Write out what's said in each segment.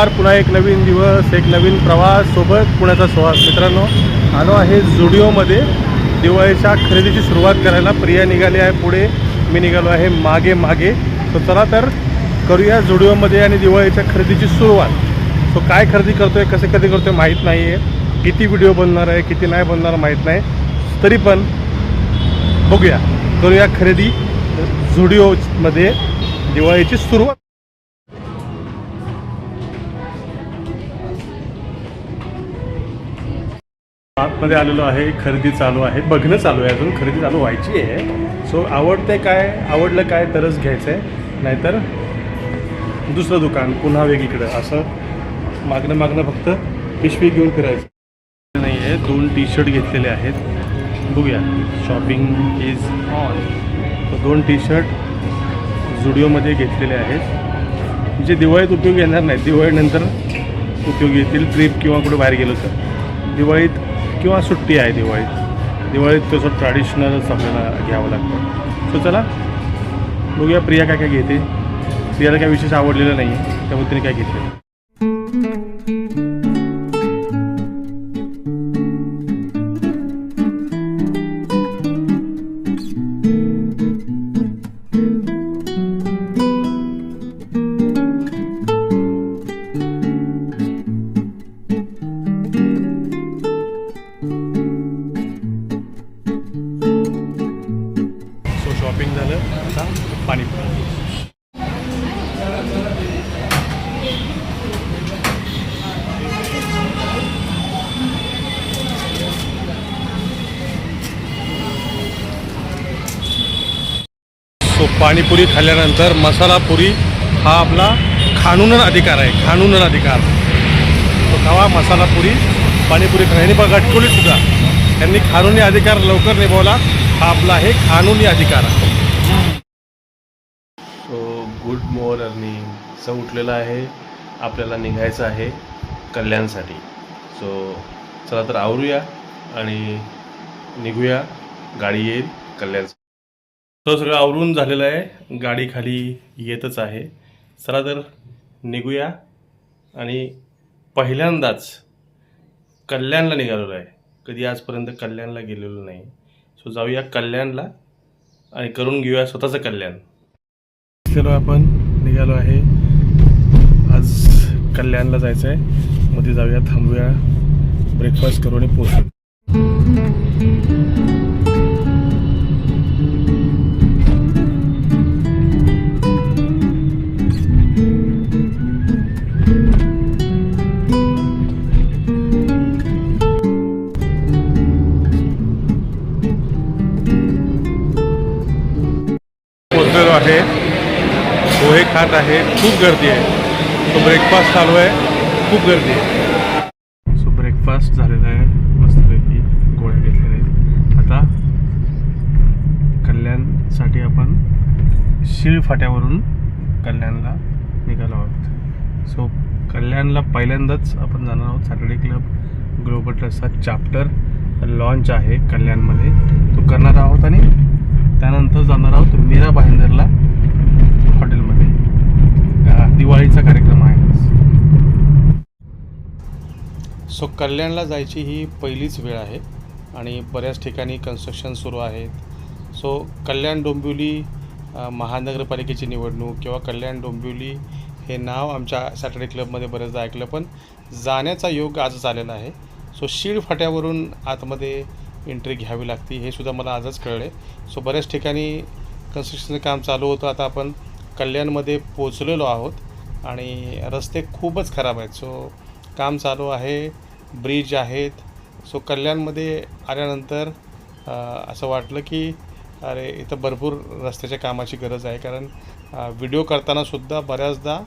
नमस्कार. पुन्हा एक नवीन दिवस एक नवीन प्रवास सोबत पुण्याचा सुहास. मित्रांनो आलो आहे झुडिओमध्ये. दिवाळीच्या खरेदीची सुरुवात करायला प्रिया निघाली आहे पुढे. मी निघालो आहे मागे मागे. सो चला तर करूया झुडिओमध्ये आणि दिवाळीच्या खरेदीची सुरुवात. सो काय खरेदी करतोय कसे खरेदी करतोय माहीत नाही आहे किती व्हिडिओ बनणार आहे किती नाही बनणार माहीत नाही. तरी पण बघूया. करूया खरेदी झुडिओमध्ये दिवाळीची सुरुवात. आतमध्ये आलेलो आहे खरेदी चालू आहे. बघणं चालू आहे अजून खरेदी चालू व्हायची आहे. सो आवडते काय आवडलं काय तरच घ्यायचं आहे नाहीतर दुसरं दुकान पुन्हा वेगळीकडं असं मागणं मागणं फक्त पिशवी घेऊन फिरायचं. नाही आहे दोन टी शर्ट घेतलेले आहेत. बघूया शॉपिंग इज ऑन दोन टी शर्ट जुडिओमध्ये घेतलेले आहेत. जे दिवाळीत उपयोग येणार नाही दिवाळीनंतर उपयोग येतील ट्रिप किंवा कुठे बाहेर गेलो तर. दिवाळीत किंवा सुट्टी आहे दिवाळीत दिवाळीत तसं ट्रॅडिशनलच आपल्याला घ्यावं लागतं. सो चला बघूया प्रिया काय काय घेते. प्रियाला काय विशेष आवडलेलं नाही आहे त्यामुळे तिने काय घेतलं सो पाणीपुरी खाल्ल्यानंतर मसाला पुरी हा आपला खाणून अधिकार आहे खाणून अधिकार. तो खावा मसाला पुरी पाणीपुरी खा यांनी बघा अटकवली सुद्धा त्यांनी कानुनी अधिकार लवकर निभावला. हा आपला आहे कानुनी अधिकार. So good morning. स उठलेलं आहे. आपल्याला निघायचं आहे कल्याणसाठी. सो चला तर आवरूया आणि निघूया. गाडी येईल कल्याण तो सगळं आवरून झालेलं आहे. गाडी खाली येतच आहे. चला तर निघूया. आणि पहिल्यांदाच कल्याणला निघालेलो आहे. कधी आजपर्यंत कल्याणला गेलेलो नाही. सो जाऊया कल्याणला आणि करून घेऊया स्वतःचं कल्याण. चलो आपण निघालो आहे. आज कल्याणला जायचं आहे मध्ये जाऊया थांबूया. ब्रेकफास्ट करू आणि पोहोचू. आहे. पोहे खात आहे. खूप गर्दी आहे. तो ब्रेकफास्ट चालू आहे. खूप गर्दी आहे. सो ब्रेकफास्ट झालेला आहे. मस्तपैकी गोळ्या घेतलेल्या आहेत. आता कल्याणसाठी आपण शिळ फाट्यावरून कल्याणला निघालो आहोत. सो कल्याणला पहिल्यांदाच आपण जाणार आहोत. सॅटर्डे क्लब ग्लोबल ट्रस्टचा चॅप्टर लॉन्च आहे कल्याणमध्ये. तो करणार आहोत आणि त्यानंतर जाणार आहोत मीरा भाईंदरला हॉटेलमध्ये. दिवाळीचा कार्यक्रम आहे. सो कल्याणला जायची ही पहिलीच वेळ आहे आणि बऱ्याच ठिकाणी कन्स्ट्रक्शन सुरू आहेत. सो कल्याण डोंबिवली महानगरपालिकेची निवडणूक किंवा कल्याण डोंबिवली हे नाव आमच्या सॅटर्डे क्लबमध्ये बरेचदा ऐकलं पण जाण्याचा योग आजच आलेला आहे. सो शीळ फाट्यावरून आतमध्ये एंट्री घ्यावी लागते हे सुद्धा मला आजच कळले. सो बऱ्याच ठिकाणी कन्स्ट्रक्शनचं काम चालू होतं. आता आपण कल्याणमध्ये पोचलेलो आहोत आणि रस्ते खूपच खराब आहेत. सो काम चालू आहे ब्रिज आहेत. सो कल्याणमध्ये आल्यानंतर असं वाटलं की अरे इथं भरपूर रस्त्याच्या कामाची गरज आहे. कारण व्हिडिओ करतानासुद्धा बऱ्याचदा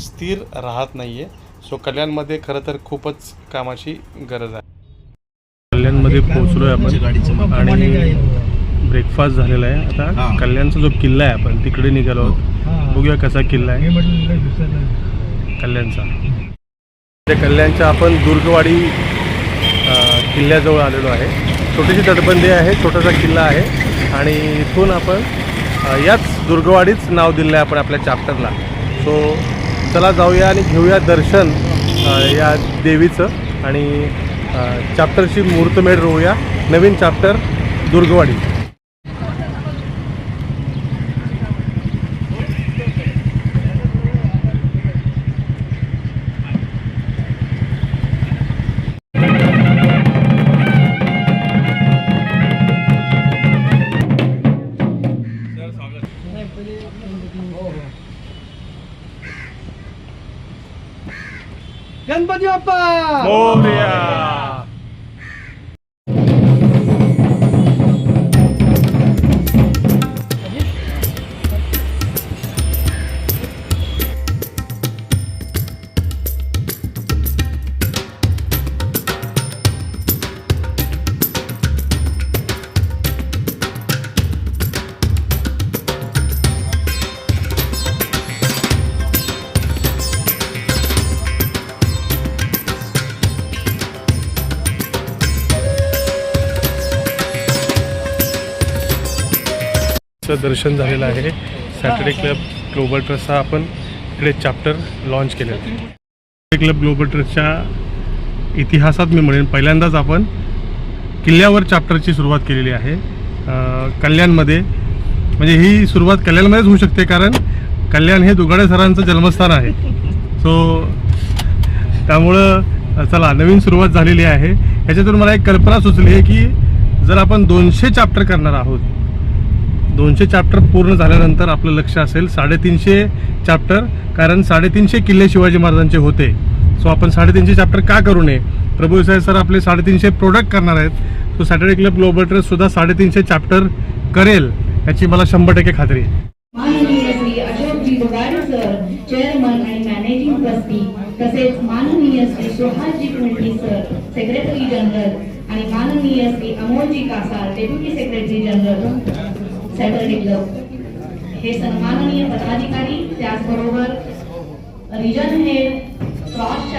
स्थिर राहत नाही आहे सो कल्याणमध्ये खरं तर खूपच कामाची गरज आहे. कल्याणमध्ये पोहोचलो आहे आपण. आणि ब्रेकफास्ट झालेला आहे. आता कल्याणचा जो किल्ला आहे आपण तिकडे निघालो आहोत. बघूया कसा किल्ला आहे. कल्याणचा. त्या कल्याणच्या आपण दुर्गवाडी किल्ल्याजवळ आलेलो आहे. छोटीशी तटबंदी आहे छोटासा किल्ला आहे. आणि इथून आपण याच दुर्गवाडीच नाव दिलं आहे आपण आपल्या चॅप्टरला सो चला जाऊया आणि घेऊया दर्शन या देवीचं. आणि चॅप्टरची मुहूर्तमेढ रोवूया. नवीन चॅप्टर दुर्गवाडी. गणपती बाप्पा! मोरया! दर्शन झालेलं आहे. सॅटर्डे क्लब ग्लोबल ट्रस्टचा आपण इकडे चॅप्टर लॉन्च केलं सॅटर्डे क्लब ग्लोबल ट्रस्टच्या इतिहासात मी म्हणेन पहिल्यांदाच आपण किल्ल्यावर चॅप्टरची सुरुवात केलेली आहे. कल्याणमध्ये. म्हणजे ही सुरुवात कल्याणमध्येच होऊ शकते कारण कल्याण हे दुगाडे सरांचं जन्मस्थान आहे. सो त्यामुळं चला नवीन सुरुवात झालेली आहे. ह्याच्यातून मला एक कल्पना सुचली आहे की जर आपण दोनशे चॅप्टर करणार आहोत दोनशे चॅप्टर पूर्ण झाल्यानंतर आपलं लक्ष असेल. साडेतीनशे चॅप्टर कारण साडेतीनशे किल्ले शिवाजी महाराजांचे होते. सो आपण साडेतीनशे चॅप्टर का करू नये? प्रभू साहेब सर आपले साडेतीनशे प्रोडक्ट करणार आहेत. सो सॅटर्डे क्लब ग्लोबल ट्रेससुद्धा साडेतीनशे चॅप्टर करेल याची मला शंभर टक्के खात्री आहे. चेअरमन आणि मॅनेजिंग ट्रस्टी तसेच माननीय Shri Suhasji Kunti sir secretary general आणि माननीय Shri Amolji Kasar deputy secretary general Saturday club हे सन्माननीय पदाधिकारी त्याचबरोबर रिजन हे क्रॉस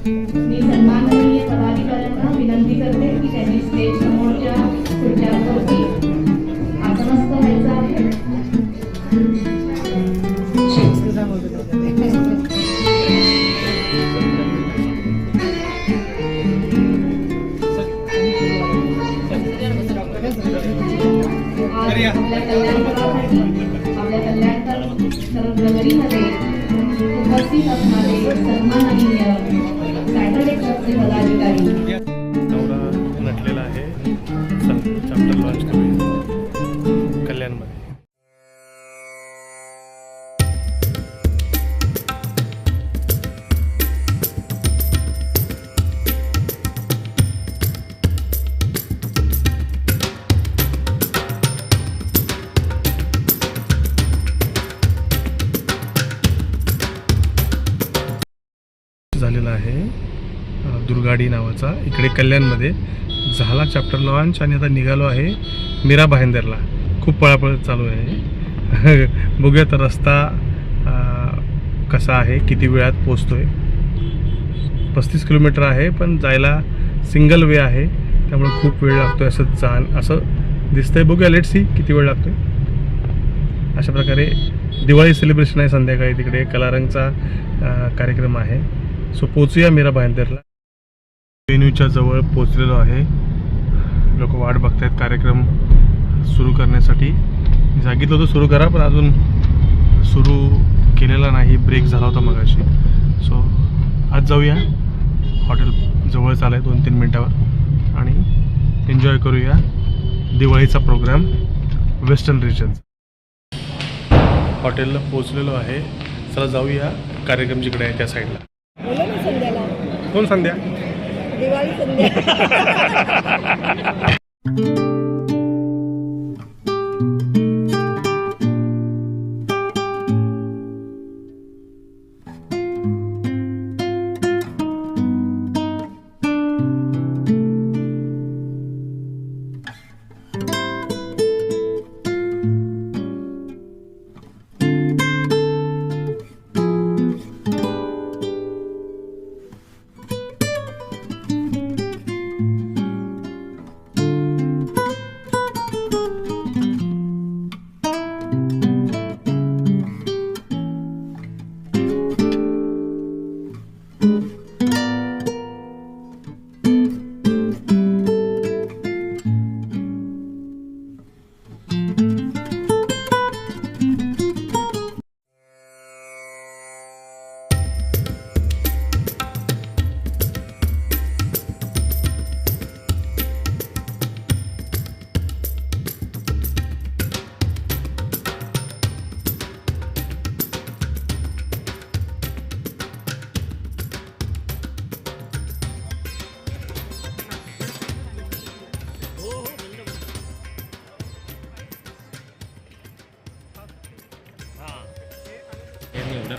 मी सन्माननीय पदाधिकाऱ्यांना विनंती करते की त्यांनी स्टेज समोरच्या खुर्च्यांवरती आपल्या कल्याणकर सर्व नगरीमध्ये उपस्थित असणारे सन्माननीय सॅटर्डे क्लबचे पदाधिकारी नटलेला आहे चॅप्टर लॉन्च अ, नावाचा इकडे कल्याणमध्ये झाला चॅप्टर लॉन्च आणि आता निघालो आहे मीरा भाईंदरला. खूप पळापळ चालू आहे. बघूया तर रस्ता कसा आहे किती वेळात पोचतो आहे पस्तीस किलोमीटर आहे पण जायला सिंगल वे आहे. त्यामुळे खूप वेळ लागतो आहे असं जाण असं दिसतंय. बघूया लेट सी किती वेळ लागतोय. अशा प्रकारे दिवाळी सेलिब्रेशन आहे संध्याकाळी तिकडे. कलारंगचा कार्यक्रम आहे. सो पोचूया मीरा भाईंदरला. वेन्यूच्या जवळ पोचलेलो आहे. लोक वाट बघतायत कार्यक्रम सुरू करण्यासाठी. सांगितलं होतं सुरू करा पण अजून सुरू केलेला नाही. ब्रेक झाला होता मगाशी. सो आज जाऊया. हॉटेल जवळच आलं आहे दोन तीन मिनटावर. आणि एन्जॉय करूया दिवाळीचा प्रोग्राम वेस्टर्न रिजन हॉटेलला पोचलेलो आहे. चला जाऊया. कार्यक्रम जिकडे आहे त्या साईडला कोण संध्या? दिवाळी संध्या.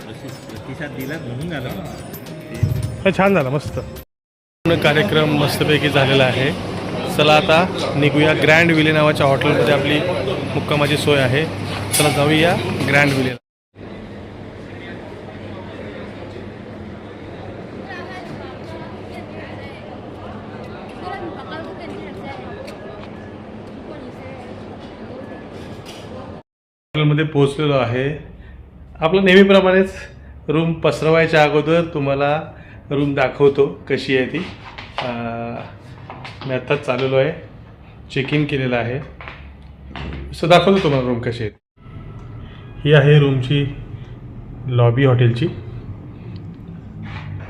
प्रतिसाद दिला म्हणून झालं छान झाला मस्त. पूर्ण कार्यक्रम मस्तपैकी झालेला आहे. चला आता निघूया ग्रँड विले नावाच्या हॉटेलमध्ये आपली मुक्कामाची सोय आहे. चला जाऊया ग्रँड विले. हॉटेलमध्ये पोहोचलेलो आहे. आपलं नेहमीप्रमाणेच रूम पसरवायच्या अगोदर तुम्हाला रूम दाखवतो कशी आहे ती. मी आत्ताच चाललेलो आहे. चेक इन केलेलं आहे. सो दाखवतो तुम्हाला रूम कशी आहे. ही आहे रूमची लॉबी हॉटेलची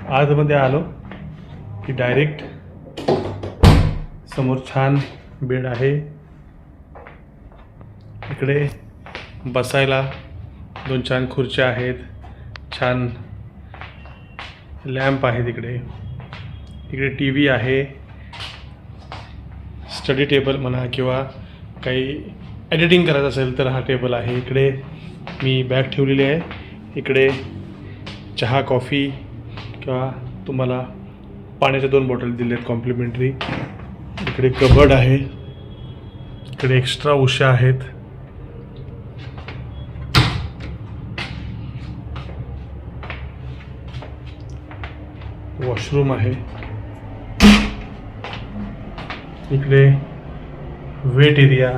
आजमध्ये आलो की डायरेक्ट समोर छान बेड आहे. इकडे बसायला दोन छान खुर्च्या आहेत छान लॅम्प आहे तिकडे इकडे टी व्ही आहे स्टडी टेबल म्हणा किंवा काही एडिटिंग करायचं असेल तर हा टेबल आहे. इकडे मी बॅग ठेवलेली आहे. इकडे चहा कॉफी किंवा तुम्हाला पाण्याच्या दोन बॉटल दिले आहेत कॉम्प्लिमेंटरी. इकडे कबड आहे. इकडे एक्स्ट्रा उशा आहेत. वॉशरूम आहे. इकडे वेट एरिया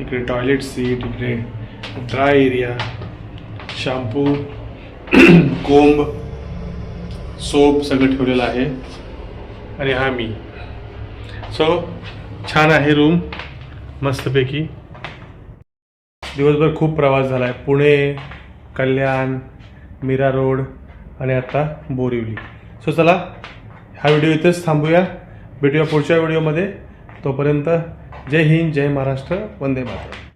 इकडे टॉयलेट सीट इकडे dry area shampoo comb soap सगळं ठेवलेलं आहे. आणि हा मी. सो छान आहे रूम मस्तपैकी. दिवसभर खूप प्रवास झाला आहे पुणे कल्याण मीरा रोड आणि आता बोरिवली. सो चला हा व्हिडिओ इथेच थांबूया. भेटूया पुढच्या व्हिडिओमध्ये तोपर्यंत जय हिंद जय महाराष्ट्र वंदे मातरम.